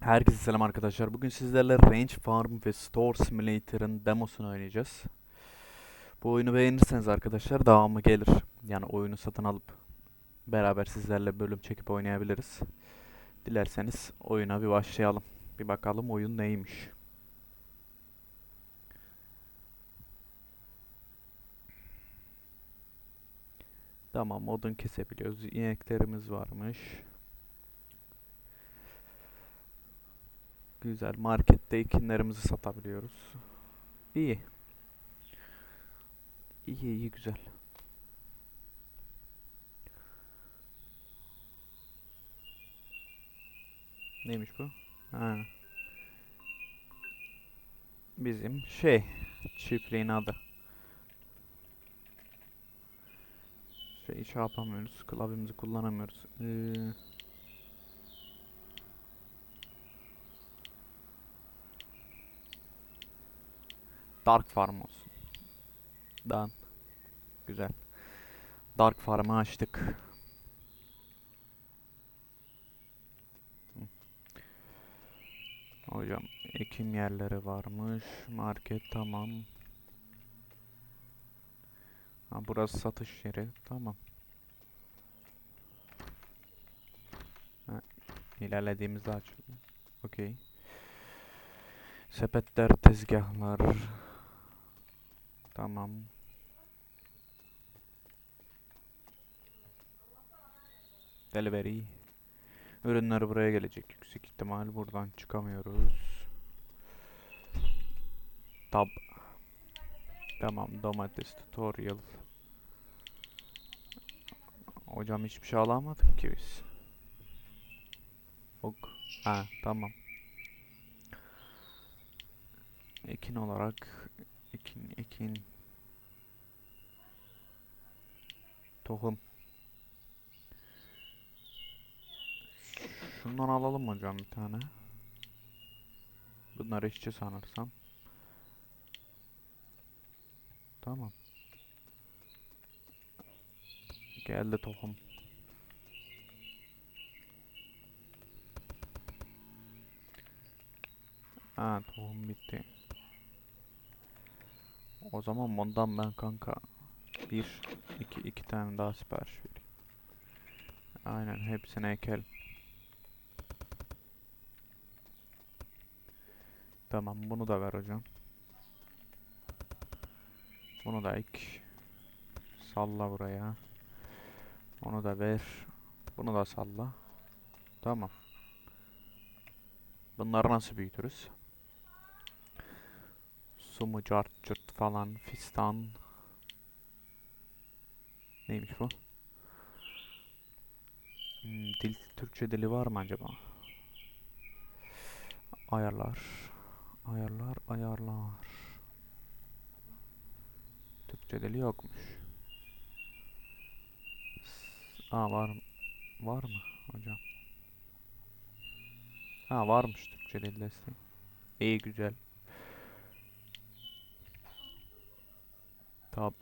Herkese selam arkadaşlar. Bugün sizlerle Range Farm ve Store Simulator'ın demosunu oynayacağız. Bu oyunu beğenirseniz arkadaşlar devamı gelir. Yani oyunu satın alıp beraber sizlerle bölüm çekip oynayabiliriz. Dilerseniz oyuna bir başlayalım. Bir bakalım oyun neymiş. Tamam odun kesebiliyoruz. İneklerimiz varmış. Güzel. Markette ekinlerimizi satabiliyoruz. İyi. İyi iyi güzel. Neymiş bu? Ha. Bizim şey çiftliğin adı. Şey şey yapamıyoruz. Klavyemizi kullanamıyoruz. Ee, Dark Farm olsun. Dan. Güzel. Dark Farm'ı açtık. Hocam ekim yerleri varmış. Market tamam. Ha, burası satış yeri. Tamam. Ha, ilerlediğimizde açılıyor. Okey. Sepetler, tezgahlar. Tamam. Delivery. Ürünler buraya gelecek. Yüksek ihtimal buradan çıkamıyoruz. Tab. Tamam domates tutorial. Hocam hiçbir şey alamadık ki biz. Ok. Ha tamam. Ekin olarak ekin ekin tohum. Şundan alalım hocam bir tane. Bunlar işçi sanırsam. Tamam. Geldi tohum. Ha tohum bitti. O zaman bundan ben kanka bir, iki, iki tane daha sipariş vereyim. Aynen hepsine ekelim. Tamam bunu da ver hocam. Bunu da ek. Salla buraya. Onu da ver. Bunu da salla. Tamam. Bunları nasıl büyütürüz? Sumu, cart, cırt falan, fistan. Neymiş bu? Hmm, dil, Türkçe dili var mı acaba? Ayarlar. Ayarlar, ayarlar. Türkçe dili yokmuş. Aa var? Var mı hocam? Ha varmış Türkçe dil desteği. İyi güzel. Tab.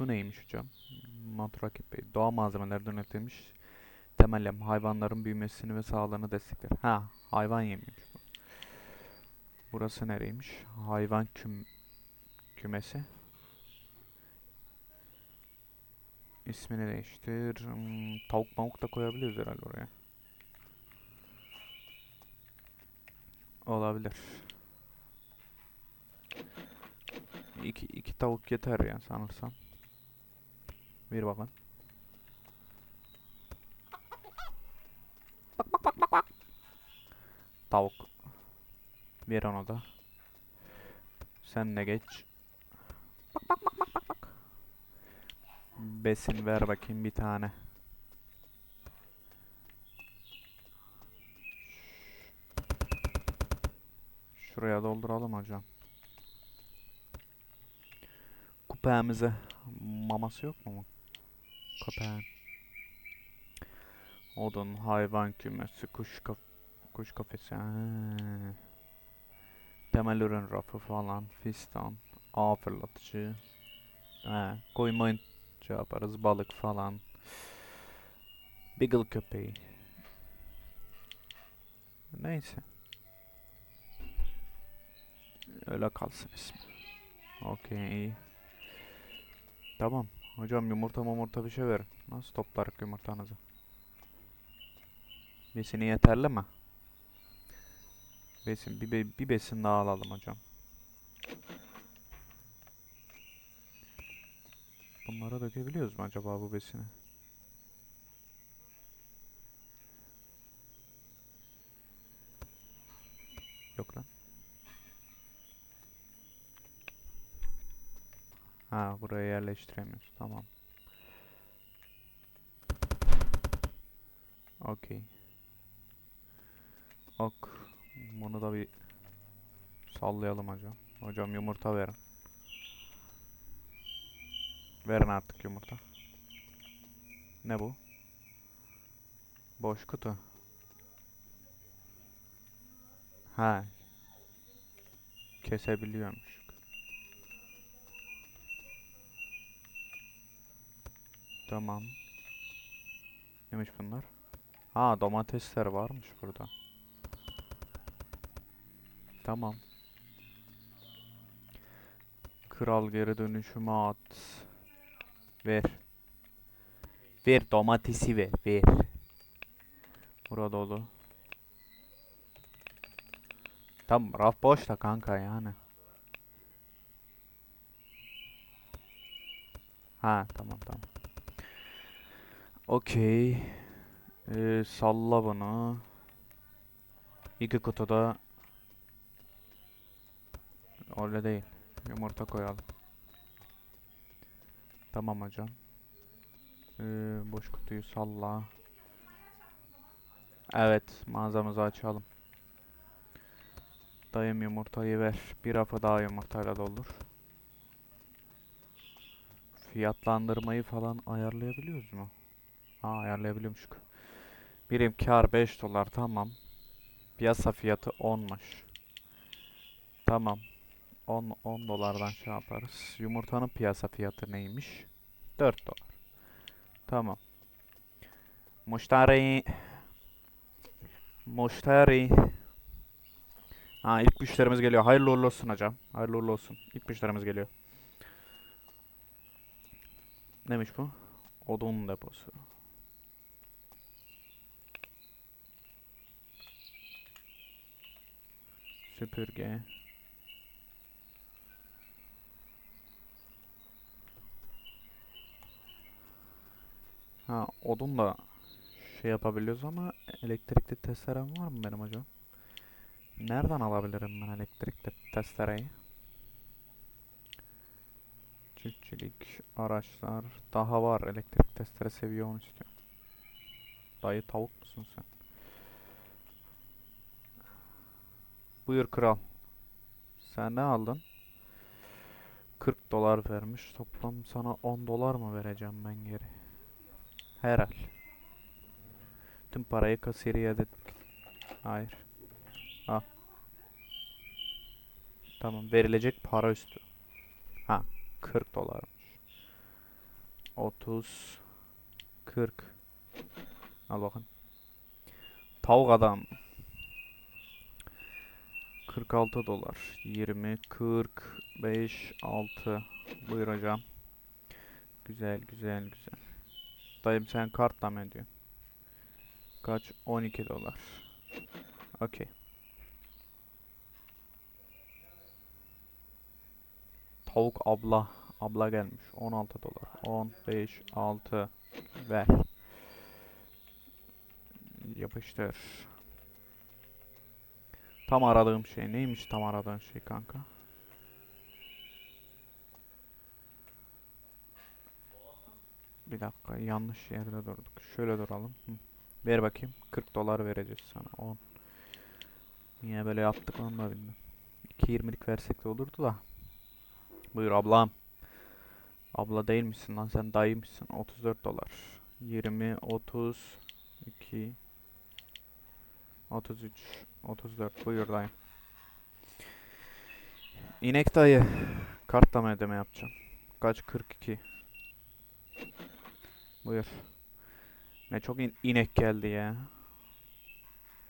Şu neymiş hocam? Matrakip Bey. Doğa malzemelerinden üretilmiş temel. Hayvanların büyümesini ve sağlığını destekler. Ha, hayvan yemiymiş bu. Burası nereymiş? Hayvan küm kümesi. İsmini değiştir. Hmm, tavuk mavuk da koyabiliriz herhalde oraya. Olabilir. İki, iki tavuk yeter ya sanırsam. Bir bakın. Tavuk. Ver onu da. Sen de geç. Bak bak bak bak bak bak. Besin ver bakayım bir tane. Şuraya dolduralım hocam. Köpeğimize maması yok mu? Köpeğin. Odun, hayvan kümesi, kuş kaf kuş kafesi. Ha. Temel ürün rafı falan, fistan, ağ fırlatıcı. Ha, koyma şey yaparız, balık falan. Beagle köpeği. Neyse. Öyle kalsın ismi. Okey. Tamam. Hocam yumurta yumurta bir şey verin. Nasıl toplarık yumurtanızı? Besini yeterli mi? Besin bir, bir besin daha alalım hocam. Bunlara dökebiliyoruz mu acaba bu besini? Yok lan. Ha buraya yerleştiremiyoruz. Tamam. Okey. Ok. Bunu da bir sallayalım hocam. Hocam yumurta verin. Verin artık yumurta. Ne bu? Boş kutu. Ha. Kesebiliyormuş. Tamam. Neymiş bunlar? Ha domatesler varmış burada. Tamam. Kral geri dönüşümü at. Ver. Ver domatesi ver. Ver. Burada dolu. Tam raf boş da kanka yani. Ha tamam tamam. Okey. Ee, salla bunu. İki kutuda öyle değil. Yumurta koyalım. Tamam hocam. Ee, boş kutuyu salla. Evet, mağazamızı açalım. Dayım yumurtayı ver. Bir rafı daha yumurtayla doldur. Fiyatlandırmayı falan ayarlayabiliyoruz mu? Ha ayarlayabiliyormuşuk. Birim kar 5 dolar tamam. Piyasa fiyatı 10'muş. Tamam. 10 10 dolardan şey yaparız. Yumurtanın piyasa fiyatı neymiş? 4 dolar. Tamam. Müşteri Müşteri Ha ilk müşterimiz geliyor. Hayırlı uğurlu olsun hocam. Hayırlı uğurlu olsun. İlk müşterimiz geliyor. Neymiş bu? Odun deposu. Süpürge. Ha odun da şey yapabiliyoruz ama elektrikli testerem var mı benim hocam? Nereden alabilirim ben elektrikli testereyi? Çiftçilik, araçlar. Daha var elektrik testere seviye 10 istiyor. Dayı tavuk musun sen? Buyur kral. Sen ne aldın? 40 dolar vermiş. Toplam sana 10 dolar mı vereceğim ben geri? Herhal. Tüm parayı kasiyere ödedik. Hayır. Al. Tamam verilecek para üstü. Ha 40 dolarmış. 30 40 Al bakın. Tavuk adam. 46 dolar. 20 45 6 Buyur hocam. Güzel güzel güzel. Dayım sen kartla mı ödüyorsun? Kaç? 12 dolar. Okey. Tavuk abla. Abla gelmiş. 16 dolar. 15 6 ver. Yapıştır. Tam aradığım şey neymiş tam aradığın şey kanka? Bir dakika yanlış yerde durduk. Şöyle duralım. Hı. Ver bakayım. 40 dolar vereceğiz sana. 10. Niye böyle yaptık onu da bilmiyorum. 2.20'lik versek de olurdu da. Buyur ablam. Abla değil misin lan sen dayıymışsın. 34 dolar. 20, 30, 2, 33, 34. Buyur dayım. İnek dayı. Kartla ödeme yapacağım? Kaç? 42. Buyur. Ne çok in- inek geldi ya.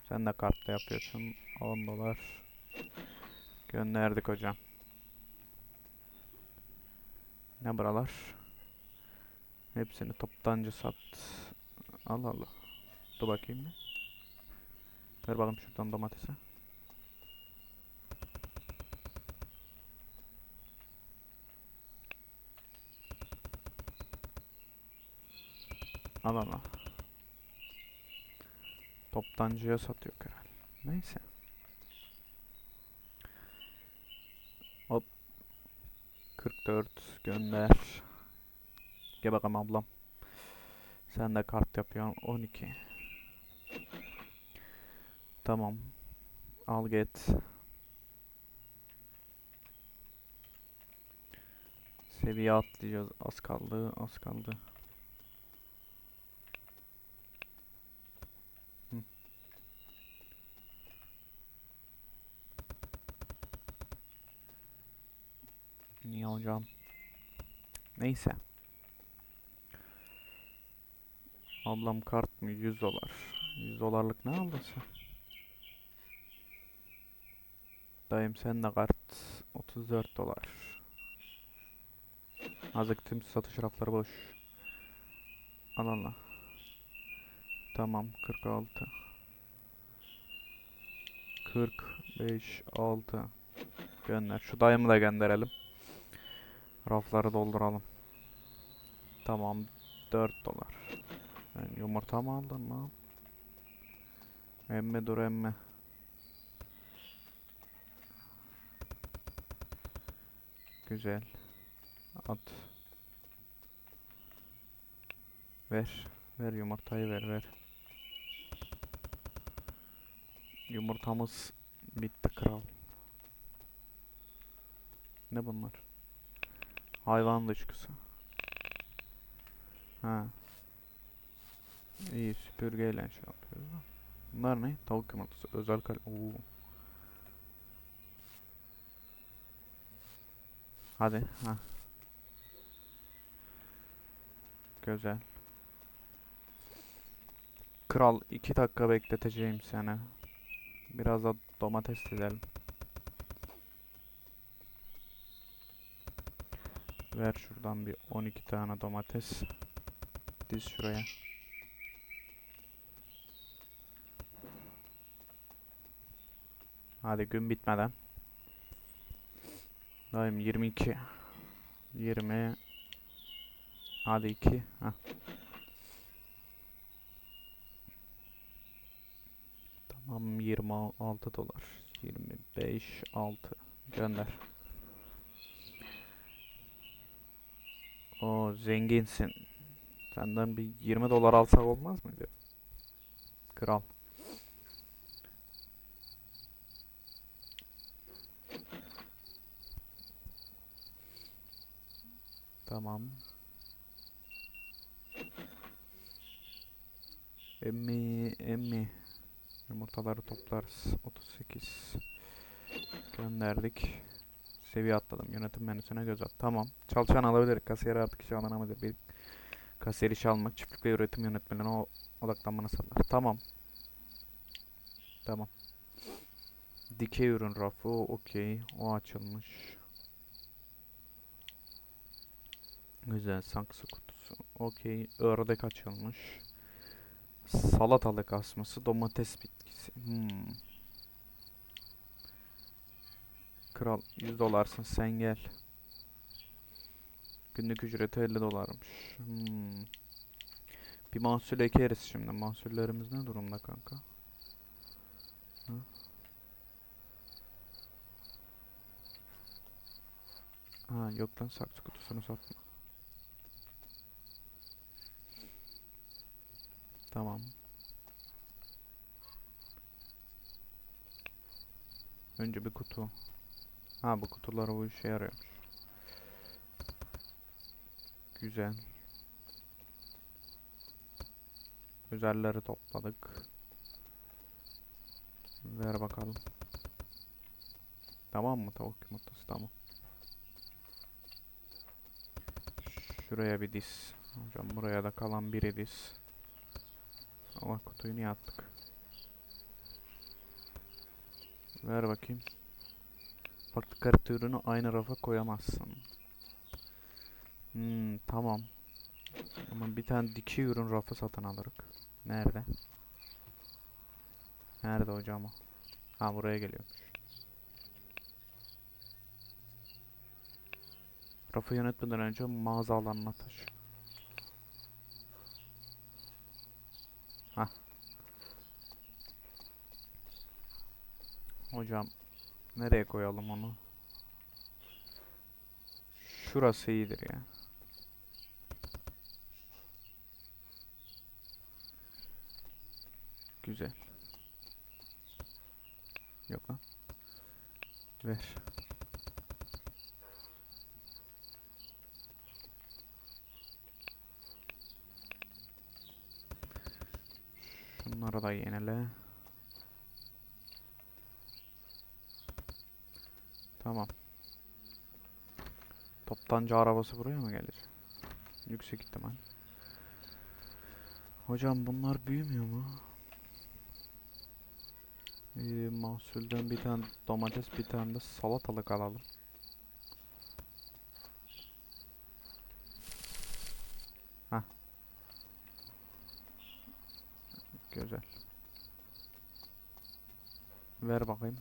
Sen de kartla yapıyorsun. 10 dolar. Gönderdik hocam. Ne buralar? Hepsini toptancı sat. Al al. Dur bakayım. Ver bakalım şuradan domatesi. Al al. Toptancıya satıyor herhalde. Neyse. Hop. 44 gönder. Gel bakalım ablam. Sen de kart yapıyorsun. 12. Tamam. Al get. Seviye atlayacağız. Az kaldı. Az kaldı. Hı. Niye hocam? Neyse. Ablam kart mı? 100 dolar. 100 dolarlık ne aldın sen? Dayım sen de kart 34 dolar. Azıcık tüm satış rafları boş. Al Allah. Tamam 46. 45 6 Gönder. Şu dayımı da gönderelim. Rafları dolduralım. Tamam 4 dolar. Ben yumurta mı aldın mı? Emme dur emme. Güzel. At. Ver. Ver yumurtayı ver ver. Yumurtamız bitti kral. Ne bunlar? Hayvan dışkısı. Ha. İyi süpürgeyle şey yapıyoruz. Bunlar ne? Tavuk yumurtası. Özel kal... Oo. Hadi. Ha. Güzel. Kral 2 dakika bekleteceğim seni. Biraz da domates dizelim. Ver şuradan bir 12 tane domates. Diz şuraya. Hadi gün bitmeden. Dayım 22. 20. Hadi 2. Heh. Tamam 26 dolar. 25 6 gönder. O zenginsin. Senden bir 20 dolar alsak olmaz mıydı? Kral. Tamam. Emmi, emmi. Yumurtaları toplarız. 38. Gönderdik. Seviye atladım. Yönetim menüsüne göz at. Tamam. Çalışan alabilir. Kasiyer artık işe alınamadır. Bir kasiyer işe almak çiftlik ve üretim yönetmeliğine o odaklanmanı sağlar. Tamam. Tamam. Dikey ürün rafı. Okey. O açılmış. Güzel. Saksı kutusu. Okey. Ördek açılmış. Salatalık asması. Domates bitkisi. Hmm. Kral 100 dolarsın sen gel. Günlük ücreti 50 dolarmış. Hmm. Bir mahsul ekeriz şimdi. Mahsullerimiz ne durumda kanka? Hı? Ha yok lan saksı kutusunu satma. Tamam. Önce bir kutu. Ha bu kutular o işe yarıyormuş. Güzel. Güzelleri topladık. Ver bakalım. Tamam mı tavuk yumurtası tamam. Şuraya bir diz. Hocam buraya da kalan biri diz. Allah kutuyu niye attık? Ver bakayım. Farklı kalite ürünü aynı rafa koyamazsın. Hmm, tamam. Ama bir tane diki ürün rafı satın alırız. Nerede? Nerede hocam o? Ha buraya geliyor. Rafı yönetmeden önce mağaza alanına taşı. Hah. Hocam nereye koyalım onu? Şurası iyidir ya. Güzel. Yok lan. Ver. Şunları da yenile. Tamam. Toptancı arabası buraya mı gelir? Yüksek ihtimal. Hocam bunlar büyümüyor mu? Ee, mahsulden bir tane domates, bir tane de salatalık alalım. Hah. Güzel. Ver bakayım.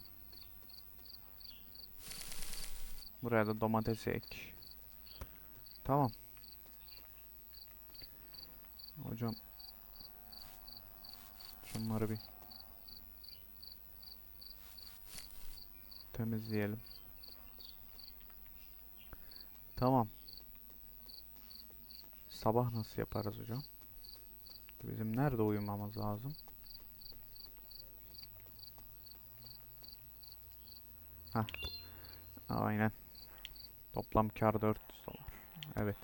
Buraya da domates ek. Tamam. Hocam. Şunları bir temizleyelim. Tamam. Sabah nasıl yaparız hocam? Bizim nerede uyumamız lazım? Hah. Aynen. Toplam kar 400 dolar. Evet.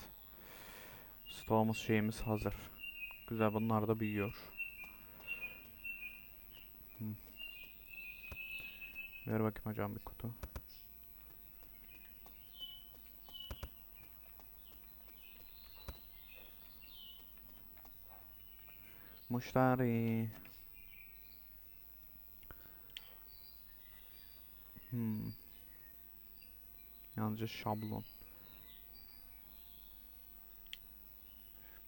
Stoğumuz şeyimiz hazır. Güzel bunlar da büyüyor. Hı. Ver bakayım hocam bir kutu. Muştari. Hmm. Yalnızca şablon.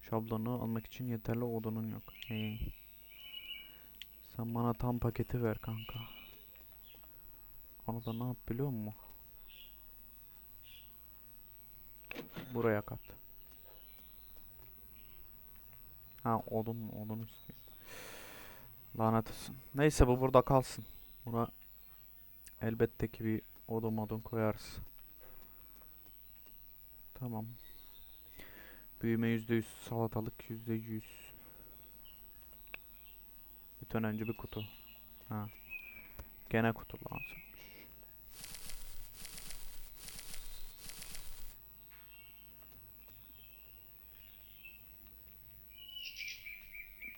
Şablonu almak için yeterli odunun yok. Hey. Sen bana tam paketi ver kanka. Onu da ne yap biliyor musun? Buraya kat. Ha odun mu? Odun istiyor. Lanet olsun. Neyse bu burada kalsın. Buna elbette ki bir odun modun koyarız. Tamam. Büyüme %100, salatalık %100. Bütün önce bir kutu. Ha. Gene kutu lazımmış.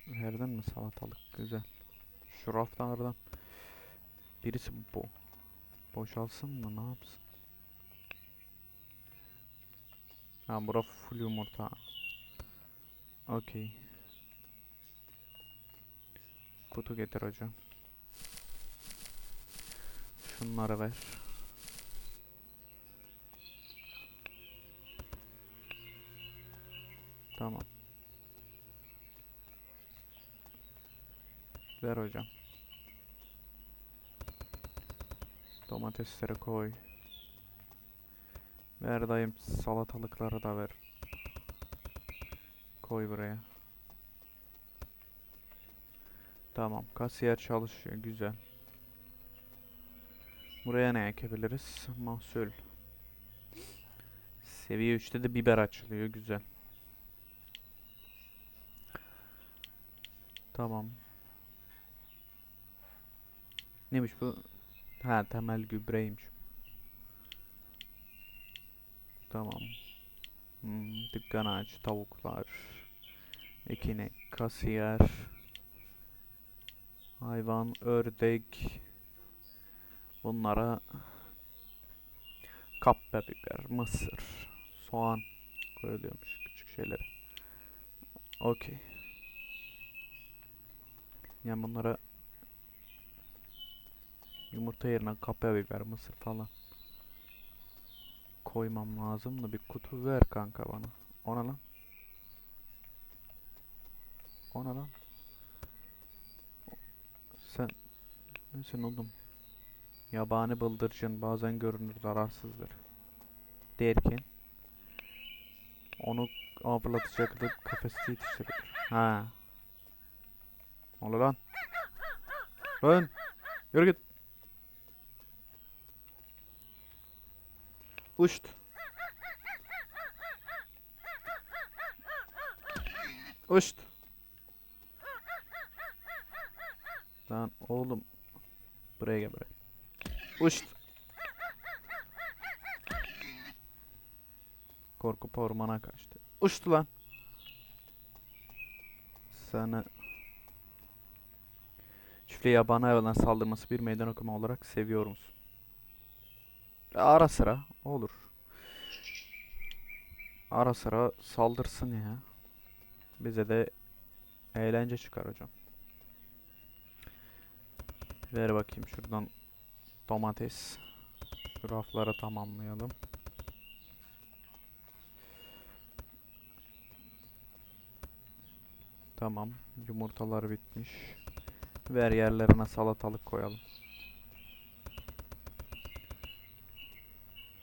Verdin mi salatalık? Güzel. Şu raflardan birisi bu. Boşalsın mı? Ne yapsın? Ha bura full yumurta. Okey. Kutu getir hocam. Şunları ver. Tamam. Ver hocam. Domatesleri koy. Ver dayım salatalıkları da ver. Koy buraya. Tamam kasiyer çalışıyor güzel. Buraya ne ekebiliriz? Mahsul. Seviye 3'te de biber açılıyor güzel. Tamam. Neymiş bu? Ha temel gübreymiş. Tamam. Hmm, dükkan aç, tavuklar, ekinek, kasiyer, hayvan, ördek. Bunlara kapya biber, mısır, soğan koyuluyormuş küçük şeyler. Okey. Yani bunlara Yumurta yerine kapya biber, mısır falan koymam lazım da bir kutu ver kanka bana. Ona lan. Ona lan. Sen nesin oğlum? Yabani bıldırcın bazen görünür zararsızdır. Derken onu avlatıcı kafeste yetiştirir. Ha. Ne lan? Lan! Yürü git. Uçt. Uçt. Lan oğlum. Buraya gel buraya. Uçt. Korkup ormana kaçtı. Uçtu lan. Sana Çiftliğe yabani hayvanlar saldırması bir meydan okuma olarak seviyor musun? Ara sıra olur. Ara sıra saldırsın ya. Bize de eğlence çıkar hocam. Ver bakayım şuradan domates. Şu rafları tamamlayalım. Tamam. Yumurtalar bitmiş. Ver yerlerine salatalık koyalım.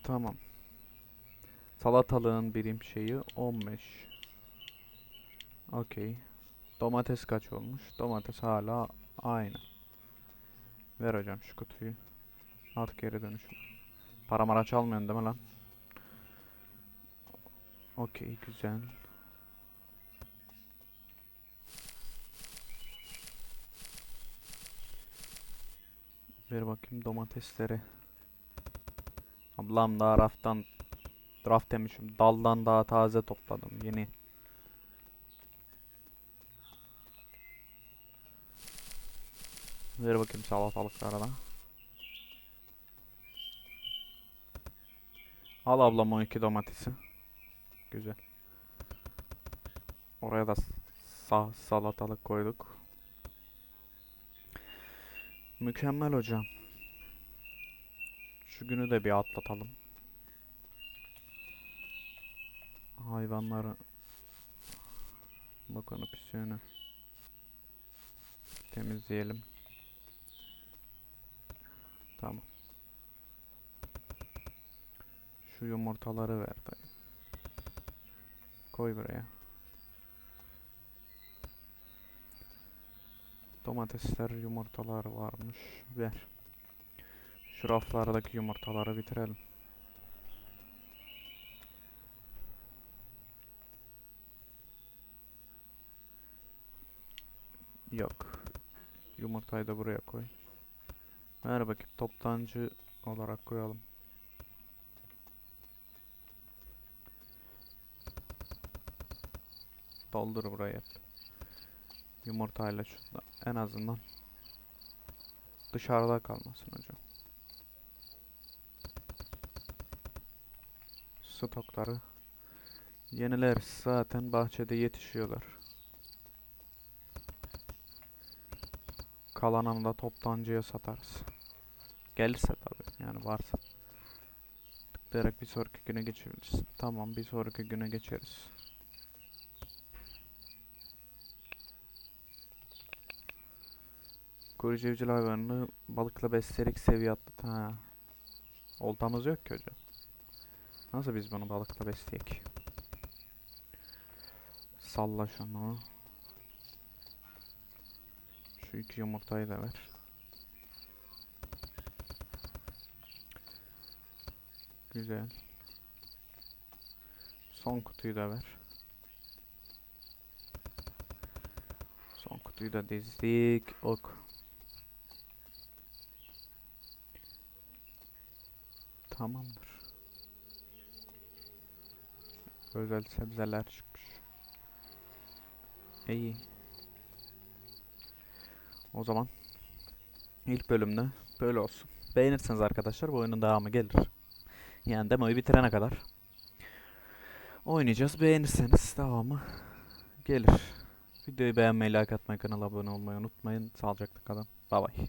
Tamam. Salatalığın birim şeyi 15. Okey. Domates kaç olmuş? Domates hala aynı. Ver hocam şu kutuyu. At geri dönüşüm. Para mara çalmıyorsun değil mi lan? Okey güzel. Ver bakayım domatesleri. Ablam daha raftan raf demişim. Daldan daha taze topladım. Yeni. Ver bakayım salatalıklara da. Al ablam o iki domatesi. Güzel. Oraya da sa salatalık koyduk. Mükemmel hocam. Şu günü de bir atlatalım. Hayvanları bakını püsüğünü temizleyelim. Tamam. Şu yumurtaları ver dayı. Koy buraya. Domatesler, yumurtalar varmış. Ver. Şu raflardaki yumurtaları bitirelim. Yok. Yumurtayı da buraya koy. Ver bakayım toptancı olarak koyalım. Doldur burayı hep. Yumurtayla şurada en azından dışarıda kalmasın hocam. Stokları yenileriz zaten bahçede yetişiyorlar. Kalanını da toptancıya satarız. Gelirse tabii yani varsa. Tıklayarak bir sonraki güne geçebilirsin. Tamam bir sonraki güne geçeriz. Koruyucu evcil hayvanını balıkla besleyerek seviye atlat. Ha. Oltamız yok ki hocam. Nasıl biz bunu balıkla besleyek? Salla şunu. Şu iki yumurtayı da ver. Güzel. Son kutuyu da ver. Son kutuyu da dizdik. Ok. Tamamdır. Özel sebzeler çıkmış. İyi. O zaman ilk bölümde böyle olsun. Beğenirseniz arkadaşlar bu oyunun devamı gelir. Yani demoyu bitirene kadar oynayacağız. Beğenirseniz devamı gelir. Videoyu beğenmeyi, like atmayı, kanala abone olmayı unutmayın. Sağlıcakla kalın. Bay bay.